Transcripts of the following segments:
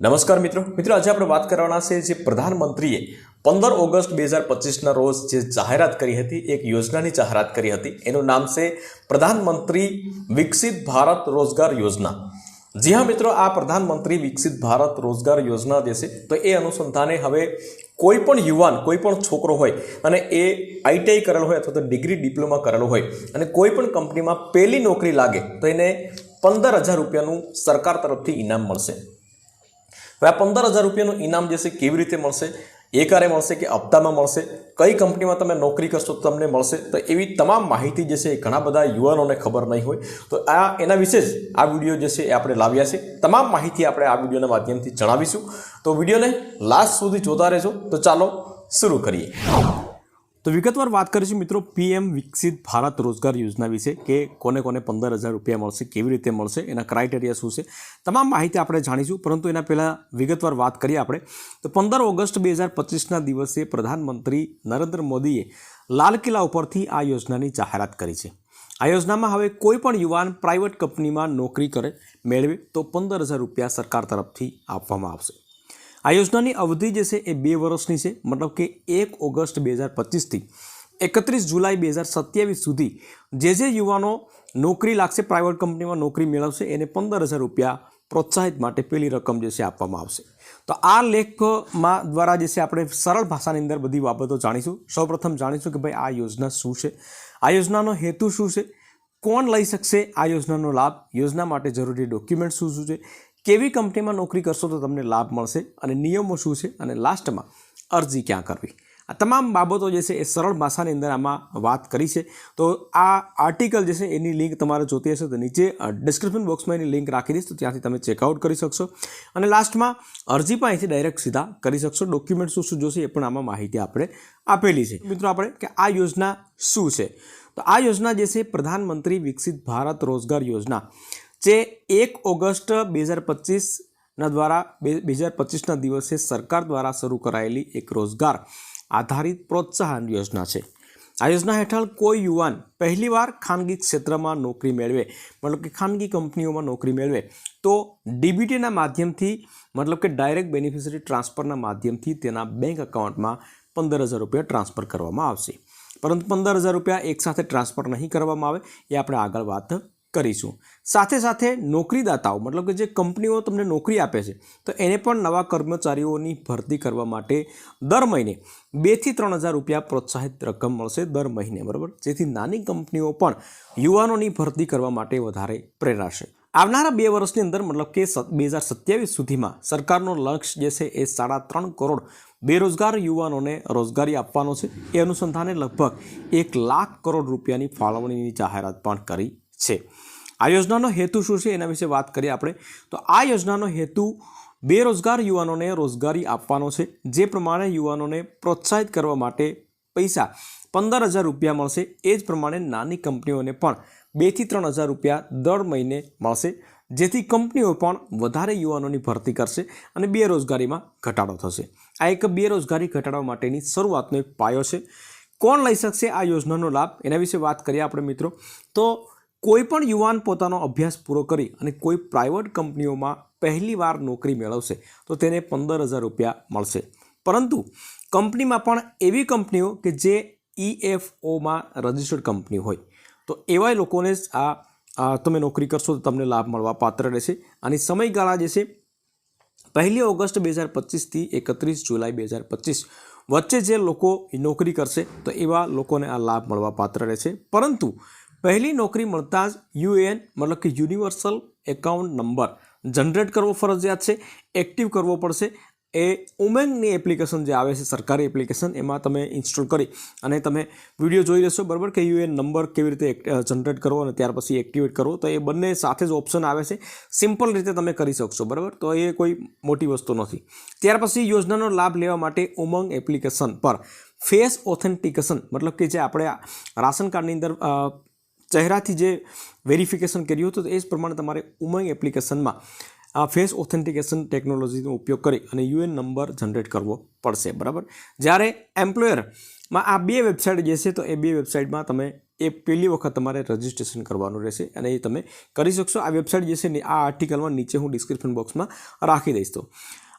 નમસ્કાર મિત્રો. મિત્રો, આજે આપણે વાત કરવાના છે જે પ્રધાનમંત્રીએ પંદર ઓગસ્ટ બે હજાર પચીસના રોજ જે જાહેરાત કરી હતી, એક યોજનાની જાહેરાત કરી હતી. એનું નામ છે પ્રધાનમંત્રી વિકસિત ભારત રોજગાર યોજના. જી હા મિત્રો, આ પ્રધાનમંત્રી વિકસિત ભારત રોજગાર યોજના છે, તો એ અનુસંધાને હવે કોઈ પણ યુવાન, કોઈ પણ છોકરો હોય અને એ આઈટીઆઈ કરેલો હોય અથવા તો ડિગ્રી, ડિપ્લોમા કરેલો હોય અને કોઈ પણ કંપનીમાં પહેલી નોકરી લાગે, તો એને પંદર હજાર રૂપિયાનું સરકાર તરફથી ઇનામ મળશે. હવે આ પંદર હજાર રૂપિયાનું ઇનામ જે છે, કેવી રીતે મળશે? એકારે મળશે કે હપ્તામાં મળશે? કઈ કંપનીમાં તમે નોકરી કરશો તો તમને મળશે? તો એવી તમામ માહિતી જે છે, એ ઘણા બધા યુવાનોને ખબર નહીં હોય. તો આ, એના વિશે જ આ વીડિયો જે છે, એ આપણે લાવ્યા છે. તમામ માહિતી આપણે આ વિડીયોના માધ્યમથી જણાવીશું. તો વિડીયોને લાસ્ટ સુધી જોતા રહેજો. તો ચાલો, શરૂ કરીએ. તો વિગતવાર વાત કરીશું મિત્રો પીએમ વિકસિત ભારત રોજગાર યોજના વિશે કે કોને કોને પંદર હજાર રૂપિયા મળશે, કેવી રીતે મળશે, એના ક્રાઇટેરિયા શું છે, તમામ માહિતી આપણે જાણીશું. પરંતુ એના પહેલાં વિગતવાર વાત કરીએ આપણે. તો પંદર ઓગસ્ટ બે હજાર પચીસના દિવસે પ્રધાનમંત્રી નરેન્દ્ર મોદીએ લાલ કિલ્લા ઉપરથી આ યોજનાની જાહેરાત કરી છે. આ યોજનામાં હવે કોઈ પણ યુવાન પ્રાઇવેટ કંપનીમાં નોકરી કરે, મેળવે તો પંદર હજાર રૂપિયા સરકાર તરફથી આપવામાં આવશે. આ યોજનાની અવધિ જે છે એ બે વર્ષની છે, મતલબ કે એક ઓગસ્ટ બે હજાર પચીસથી એકત્રીસ જુલાઈ બે હજાર સત્યાવીસ સુધી જે જે યુવાનો નોકરી લાગશે પ્રાઇવેટ કંપનીમાં નોકરી મેળવશે, એને પંદર હજાર રૂપિયા પ્રોત્સાહિત માટે પેલી રકમ જે છે આપવામાં આવશે. તો આ લેખમાં દ્વારા જે છે આપણે સરળ ભાષાની અંદર બધી બાબતો જાણીશું. સૌપ્રથમ જાણીશું કે ભાઈ આ યોજના શું છે? આ યોજનાનો હેતુ શું છે? કોણ લઈ શકશે? આ યોજનાનો લાભ? યોજના માટે જરૂરી ડોક્યુમેન્ટ શું શું છે? કેવી કંપનીમાં નોકરી કરશો તો તમને લાભ મળશે અને નિયમો શું છે અને લાસ્ટમાં અરજી ક્યાં કરવી? આ તમામ બાબતો જે છે એ સરળ ભાષાની અંદર આમાં વાત કરી છે. તો આ આર્ટિકલ જે છે એની લિંક તમારે જોતી હશે. તો નીચે ડિસ્ક્રિપ્શન બોક્સમાં એની લિંક રાખી દઈશ. તો ત્યાંથી તમે ચેકઆઉટ કરી શકશો. અને લાસ્ટમાં અરજી પણ અહીંથી ડાયરેક્ટ સીધા કરી શકશો. ડોક્યુમેન્ટ શું શું જોશે એ પણ આમાં માહિતી આપણે આપેલી છે. મિત્રો, આપણે કે આ યોજના શું છે? તો આ યોજના જે છે પ્રધાનમંત્રી વિકસિત ભારત રોજગાર યોજના. જે એક ઓગસ્ટ બે હજાર પચીસના દ્વારા બે હજાર પચીસના દિવસે સરકાર દ્વારા શરૂ કરાયેલી એક રોજગાર આધારિત પ્રોત્સાહન યોજના છે. આ યોજના હેઠળ કોઈ યુવાન પહેલીવાર ખાનગી ક્ષેત્રમાં નોકરી મેળવે, મતલબ કે ખાનગી કંપનીઓમાં નોકરી મેળવે, તો ડીબીટીના માધ્યમથી, મતલબ કે ડાયરેક્ટ બેનિફિશરી ટ્રાન્સફરના માધ્યમથી તેના બેંક એકાઉન્ટમાં પંદર હજાર રૂપિયા ટ્રાન્સફર કરવામાં આવશે. પરંતુ પંદર હજાર રૂપિયા એકસાથે ટ્રાન્સફર નહીં કરવામાં આવે, એ આપણે આગળ વાત કરીશું. સાથે સાથે નોકરીદાતાઓ, મતલબ કે જે કંપનીઓ તમને નોકરી આપે છે, તો એને પણ નવા કર્મચારીઓની ભરતી કરવા માટે દર મહિને બેથી ત્રણ હજાર રૂપિયા પ્રોત્સાહિત રકમ મળશે દર મહિને, બરાબર? જેથી નાની કંપનીઓ પણ યુવાનોની ભરતી કરવા માટે વધારે પ્રેરાશે આવનારા બે વર્ષની અંદર, મતલબ કે બે હજાર સત્યાવીસ સુધીમાં સરકારનો લક્ષ્ય જે છે એ સાડા ત્રણ કરોડ બેરોજગાર યુવાનોને રોજગારી આપવાનો છે. એ અનુસંધાને લગભગ એક લાખ કરોડ રૂપિયાની ફાળવણીની જાહેરાત પણ કરી છે. આ યોજનાનો હેતુ શું છે? એના વિશે વાત કરીએ આપણે. તો આ યોજનાનો હેતુ બેરોજગાર યુવાનોને રોજગારી આપવાનો છે. જે પ્રમાણે યુવાનોને પ્રોત્સાહિત કરવા માટે પૈસા પંદર હજાર રૂપિયા મળશે. એ જ પ્રમાણે નાની કંપનીઓને પણ બેથી ત્રણ હજાર રૂપિયા દર મહિને મળશે. જેથી કંપનીઓ પણ વધારે યુવાનોની ભરતી કરશે અને બેરોજગારીમાં ઘટાડો થશે. આ એક બેરોજગારી ઘટાડવા માટેની શરૂઆતનો એક પાયો છે. કોણ લઈ શકશે આ યોજનાનો લાભ? એના વિશે વાત કરીએ આપણે મિત્રો. તો કોઈ પણ યુવાન પોતાનો અભ્યાસ પૂરો કરી અને કોઈ પ્રાઇવેટ કંપનીઓમાં પહેલીવાર નોકરી મેળવશે, તો તેને પંદર હજાર રૂપિયા મળશે. પરંતુ કંપનીમાં પણ એવી કંપનીઓ કે જે ઈએફઓમાં રજિસ્ટર્ડ કંપની હોય. તો એવા લોકોને જ આ તમે નોકરી કરશો તો તમને લાભ મળવા પાત્ર રહેશે. અને સમયગાળા જે છે, પહેલી ઓગસ્ટ બે હજાર પચીસથી એકત્રીસ જુલાઈ બે હજાર પચીસ વચ્ચે જે લોકો નોકરી કરશે, તો એવા લોકોને આ લાભ મળવા પાત્ર રહેશે. પરંતુ પહેલી નોકરી મળતા જ યુએએન, મતલબ કે યુનિવર્સલ એકાઉન્ટ નંબર, જનરેટ કરવો ફરજિયાત છે, એક્ટિવ કરવો પડશે. એ ઉમેંગની એપ્લિકેશન જે આવે છે, સરકારી એપ્લિકેશન, એમાં તમે ઇન્સ્ટોલ કરી અને તમે વીડિયો જોઈ લેશો, બરાબર, કે યુએન નંબર કેવી રીતે જનરેટ કરવો અને ત્યાર પછી એક્ટિવેટ કરવો. તો એ બંને સાથે જ ઓપ્શન આવે છે. સિમ્પલ રીતે તમે કરી શકશો, બરાબર? તો એ કોઈ મોટી વસ્તુ નથી. ત્યાર પછી યોજનાનો લાભ લેવા માટે ઉમંગ એપ્લિકેશન પર ફેસ ઓથેન્ટિકેશન, મતલબ કે જે આપણે રાશન કાર્ડની અંદર ચહેરાથી જે વેરિફિકેશન કર્યું હતું એ જ પ્રમાણે તમારે ઉમંગ એપ્લિકેશનમાં આ ફેસ ઓથેન્ટિકેશન ટેકનોલોજીનો ઉપયોગ કરી અને યુએન નંબર જનરેટ કરવો પડશે, બરાબર? જ્યારે એમ્પ્લોયરમાં આ બે વેબસાઇટ જે છે, તો એ બે વેબસાઇટમાં તમે એ પહેલી વખત તમારે રજિસ્ટ્રેશન કરવાનું રહેશે અને એ તમે કરી શકશો. આ વેબસાઇટ જે છે, ને આ આર્ટિકલમાં નીચે હું ડિસ્ક્રિપ્શન બોક્સમાં રાખી દઈશ તો.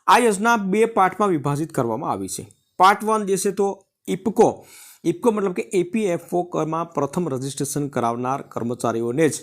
આ યોજના બે પાર્ટમાં વિભાજિત કરવામાં આવી છે. પાર્ટ વન જે છે, તો ઇપકો ઇપકો મતલબ કે એપીએફઓમાં પ્રથમ રજિસ્ટ્રેશન કરાવનાર કર્મચારીઓને જ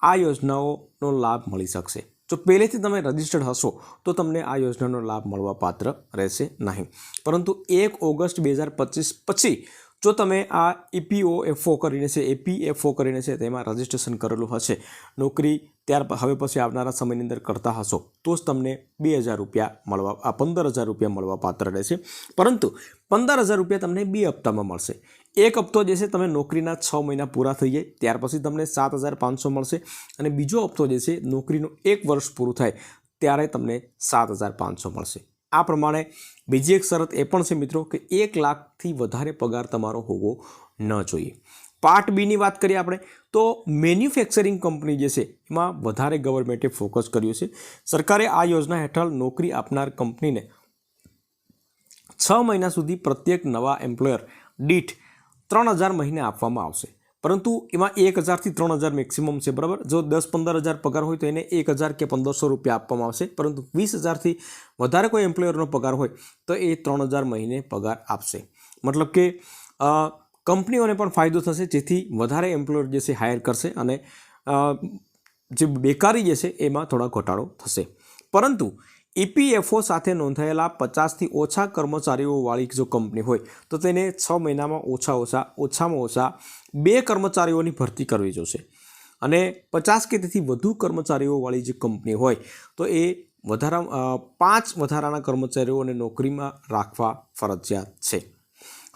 આ યોજનાઓનો લાભ મળી શકશે. જો પહેલેથી તમે રજિસ્ટર્ડ હશો, તો તમને આ યોજનાનો લાભ મળવા પાત્ર રહેશે નહીં. પરંતુ એક ઓગસ્ટ બે હજાર પચીસ પછી જો તમે આ ઈપીઓ એફઓ કરીને છે એપીએફઓ કરીને છે તેમાં રજિસ્ટ્રેશન કરેલું હશે. નોકરી ત્યાર હવે પછી આવનારા સમયની અંદર કરતા હશો, તો જ તમને બે હજાર રૂપિયા મળવા, આ પંદર હજાર રૂપિયા મળવા પાત્ર રહેશે. પરંતુ પંદર હજાર રૂપિયા તમને બે હપ્તામાં મળશે. એક હપ્તો જે છે, તમે નોકરીના છ મહિના પૂરા થઈ જાય, ત્યાર પછી તમને સાત હજાર પાંચસો મળશે અને બીજો હપ્તો જે છે, નોકરીનું એક વર્ષ પૂરું થાય, ત્યારે તમને સાત હજાર પાંચસો મળશે. આ પ્રમાણે બીજી એક શરત એ પણ છે મિત્રો કે એક લાખથી વધારે પગાર તમારો હોવો ન જોઈએ. પાર્ટ બીની વાત કરીએ આપણે, તો મેન્યુફેક્ચરિંગ કંપની જે છે, એમાં વધારે ગવર્મેન્ટે ફોકસ કર્યું છે. સરકારે આ યોજના હેઠળ નોકરી આપનાર કંપનીને છ મહિના સુધી પ્રત્યેક નવા એમ્પ્લોયર દીઠ ત્રણ હજાર મહિને આપવામાં આવશે. પરંતુ એમાં એક હજારથી ત્રણ હજાર મેક્સિમમ છે, બરાબર? જો દસ પંદર હજાર પગાર હોય તો એને એક હજાર કે પંદરસો રૂપિયા આપવામાં આવશે, પરંતુ વીસ હજારથી વધારે કોઈ એમ્પ્લોયરનો પગાર હોય તો એ ત્રણ હજાર મહિને પગાર આપશે. મતલબ કે કંપનીઓને પણ ફાયદો થશે, જેથી વધારે એમ્પ્લોયર જે છે હાયર કરશે અને જે બેકારી જે છે એમાં થોડા ઘટાડો થશે. પરંતુ ઇપીએફઓ સાથે નોંધાયેલા પચાસથી ઓછા કર્મચારીઓવાળી જો કંપની હોય, તો તેને છ મહિનામાં ઓછા ઓછા, ઓછામાં ઓછા બે કર્મચારીઓની ભરતી કરવી જોશે. અને પચાસ કે તેથી વધુ કર્મચારીઓવાળી જે કંપની હોય, તો એ વધારા પાંચ વધારાના કર્મચારીઓને નોકરીમાં રાખવા ફરજિયાત છે.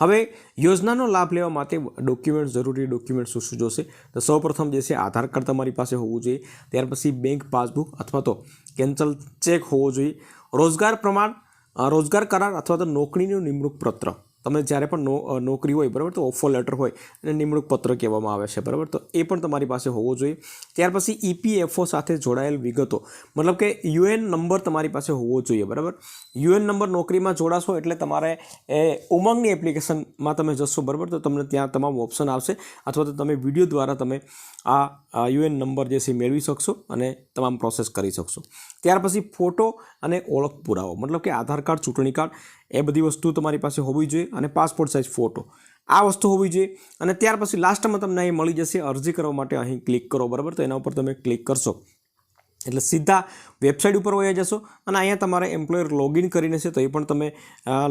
હવે યોજનાનો લાભ લેવા માટે ડોક્યુમેન્ટ, જરૂરી ડોક્યુમેન્ટ શું શું જોશે? તો સૌપ્રથમ જે છે, આધાર કાર્ડ તમારી પાસે હોવું જોઈએ. ત્યાર પછી બેંક પાસબુક અથવા તો કેન્સલ ચેક હોવો જોઈએ. રોજગાર પ્રમાણ રોજગાર કરાર અથવા તો નોકરીનું નિમણૂક પત્ર. તમે જ્યારે પણ નો નોકરી હોય, બરાબર? તો ઓફર લેટર હોય અને નિમણૂક પત્ર કહેવામાં આવે છે, બરાબર? તો એ પણ તમારી પાસે હોવો જોઈએ. ત્યાર પછી ઈપીએફઓ સાથે જોડાયેલ વિગતો. મતલબ કે યુએન નંબર તમારી પાસે હોવો જોઈએ, બરાબર? યુએન નંબર નોકરીમાં જોડાશો એટલે તમારે એ ઉમંગની એપ્લિકેશનમાં તમે જશો, બરાબર? તો તમને ત્યાં તમામ ઓપ્શન આવશે. અથવા તો તમે વીડિયો દ્વારા તમે આ યુએન નંબર જે છે મેળવી શકશો અને તમામ પ્રોસેસ કરી શકશો. ત્યાર પછી ફોટો અને ઓળખ પુરાવો. મતલબ કે આધાર કાર્ડ, ચૂંટણી કાર્ડ એ બધી વસ્તુ તમારી પાસે હોવી જોઈએ અને પાસપોર્ટ સાઇઝ ફોટો આ વસ્તુ હોવી જોઈએ અને ત્યાર પછી લાસ્ટમાં તમને અહીં મળી જશે અરજી કરવા માટે અહીં ક્લિક કરો, બરાબર? તો એના ઉપર તમે ક્લિક કરશો. એટલે સીધા વેબસાઇટ ઉપર વયા જશો અને અહીંયા તમારે એમ્પ્લોયર લોગિન કરીને છે, તો એ પણ તમે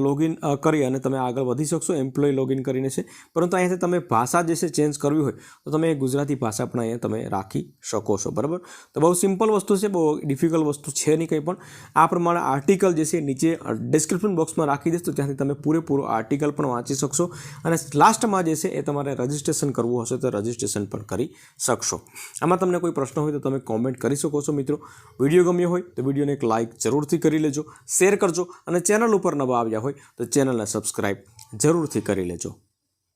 લોગિન કરી અને તમે આગળ વધી શકશો એમ્પ્લોય લોગિન કરીને છે. પરંતુ અહીંયાથી તમે ભાષા જે છે ચેન્જ કરવી હોય, તો તમે ગુજરાતી ભાષા પણ અહીંયા તમે રાખી શકો છો, બરાબર? તો બહુ સિમ્પલ વસ્તુ છે, બહુ ડિફિકલ્ટ વસ્તુ છે નહીં કંઈ પણ. આ પ્રમાણે આર્ટિકલ જે છે, નીચે ડિસ્ક્રિપ્શન બોક્સમાં રાખી દઈશ, તો ત્યાંથી તમે પૂરેપૂરો આર્ટિકલ પણ વાંચી શકશો અને લાસ્ટમાં જે છે, એ તમારે રજિસ્ટ્રેશન કરવું હશે, તો રજિસ્ટ્રેશન પણ કરી શકશો. આમાં તમને કોઈ પ્રશ્ન હોય, તો તમે કોમેન્ટ કરી શકો છો મિત્રો. વીડિયો ગમ્યો હોય તો વિડીયોને એક લાઇક જરૂરથી કરી લેજો શેર કરજો અને ચેનલ ઉપર નવા આવ્યા હોય તો ચેનલને સબસ્ક્રાઈબ જરૂરથી કરી લેજો.